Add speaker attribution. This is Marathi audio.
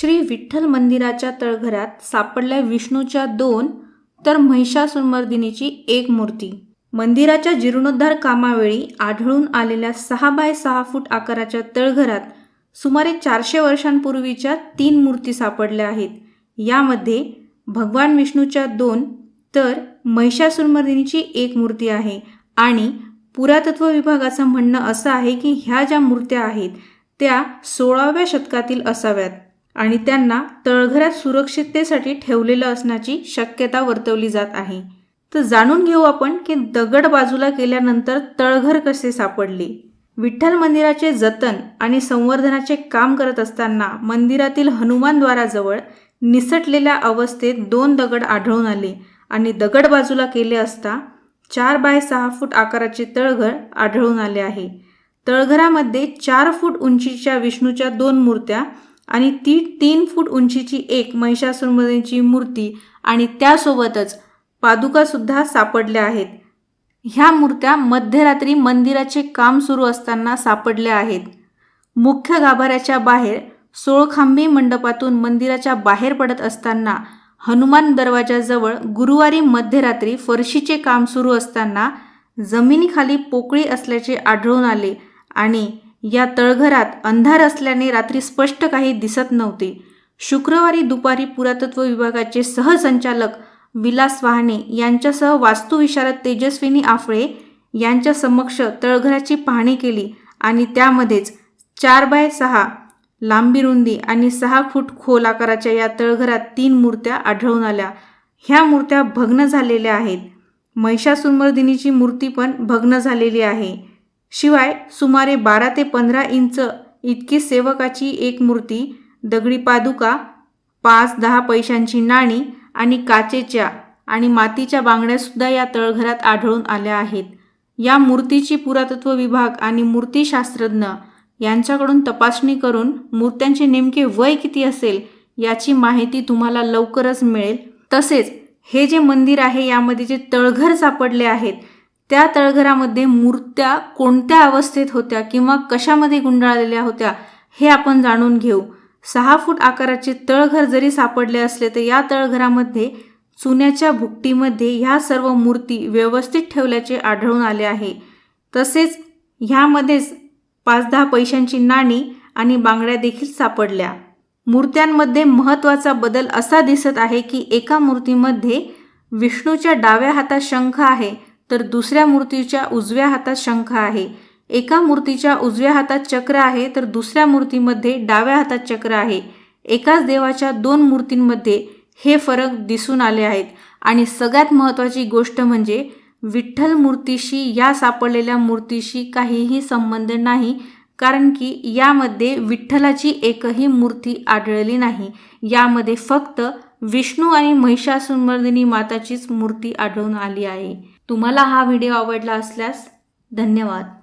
Speaker 1: श्री विठ्ठल मंदिराच्या तळघरात सापडल्या विष्णूच्या दोन तर महिषासुरमर्दिनीची एक मूर्ती. मंदिराच्या जीर्णोद्धार कामावेळी आढळून आलेल्या सहा बाय सहा फूट आकाराच्या तळघरात सुमारे चारशे वर्षांपूर्वीच्या तीन मूर्ती सापडल्या आहेत. यामध्ये भगवान विष्णूच्या दोन तर महिषासुरमर्दिनीची एक मूर्ती आहे. आणि पुरातत्व विभागाचं म्हणणं असं आहे की ह्या ज्या मूर्त्या आहेत त्या सोळाव्या शतकातील असाव्यात. आणि त्यांना तळघरात सुरक्षिततेसाठी ठेवलेलं असण्याची शक्यता वर्तवली जात आहे. तर जाणून घेऊ आपण की दगड बाजूला केल्यानंतर तळघर कसे सापडले. विठ्ठल मंदिराचे जतन आणि संवर्धनाचे काम करत असताना मंदिरातील हनुमानद्वाराजवळ निसटलेल्या अवस्थेत दोन दगड आढळून आले आणि दगड बाजूला केले असता चार बाय सहा फूट आकाराचे तळघर आढळून आले आहे. तळघरामध्ये चार फूट उंचीच्या विष्णूच्या दोन मूर्त्या आणि ती तीन फूट उंचीची एक महिषासुरमर्दिनीची मूर्ती आणि त्यासोबतच पादुकासुद्धा सापडल्या आहेत. ह्या मूर्त्या मध्यरात्री मंदिराचे काम सुरू असताना सापडल्या आहेत. मुख्य गाभाऱ्याच्या बाहेर सोळखांबी मंडपातून मंदिराच्या बाहेर पडत असताना हनुमान दरवाजाजवळ गुरुवारी मध्यरात्री फरशीचे काम सुरू असताना जमिनीखाली पोकळी असल्याचे आढळून आले आणि या तळघरात अंधार असल्याने रात्री स्पष्ट काही दिसत नव्हते. शुक्रवारी दुपारी पुरातत्व विभागाचे सहसंचालक विलास वाहने यांच्यासह वास्तुविशारद तेजस्विनी आफळे यांच्या समक्ष तळघराची पाहणी केली आणि त्यामध्येच चार बाय सहा लांबी रुंदी आणि सहा फूट खोल आकाराच्या या तळघरात तीन मूर्त्या आढळून आल्या. ह्या मूर्त्या भग्न झालेल्या आहेत. महिषासुरमर्दिनीची मूर्ती पण भग्न झालेली आहे. शिवाय सुमारे बारा ते पंधरा इंच इतकी सेवकाची एक मूर्ती दगडी पादुका पाच दहा पैशांची नाणी आणि काचेच्या आणि मातीच्या बांगड्यासुद्धा या तळघरात आढळून आल्या आहेत. या मूर्तीची पुरातत्व विभाग आणि मूर्तिशास्त्रज्ञ यांच्याकडून तपासणी करून मूर्त्यांचे नेमके वय किती असेल याची माहिती तुम्हाला लवकरच मिळेल. तसेच हे जे मंदिर आहे यामध्ये जे तळघर सापडले आहेत त्या तळघरामध्ये मूर्त्या कोणत्या अवस्थेत होत्या किंवा कशामध्ये गुंडाळलेल्या होत्या हे आपण जाणून घेऊ. सहा फूट आकाराचे तळघर जरी सापडले असले तर या तळघरामध्ये चुन्याच्या भुकटीमध्ये ह्या सर्व मूर्ती व्यवस्थित ठेवल्याचे आढळून आले आहे. तसेच ह्यामध्येच पाच दहा पैशांची नाणी आणि बांगड्या देखील सापडल्या. मूर्त्यांमध्ये महत्त्वाचा बदल असा दिसत आहे की एका मूर्तीमध्ये विष्णूच्या डाव्या हातात शंख आहे तर दुसऱ्या मूर्तीच्या उजव्या हातात शंख आहे. एका मूर्तीच्या उजव्या हातात चक्र आहे तर दुसऱ्या मूर्तीमध्ये डाव्या हातात चक्र आहे. एकाच देवाच्या दोन मूर्तींमध्ये हे फरक दिसून आले आहेत. आणि सगळ्यात महत्त्वाची गोष्ट म्हणजे विठ्ठल मूर्तीशी या सापडलेल्या मूर्तीशी काहीही संबंध नाही कारण की यामध्ये विठ्ठलाची एकही मूर्ती आढळली नाही. यामध्ये फक्त विष्णू आणि महिषासुमर्दिनी माताचीच मूर्ती आढळून आली आहे. तुम्हाला हा व्हिडिओ आवडला असल्यास धन्यवाद.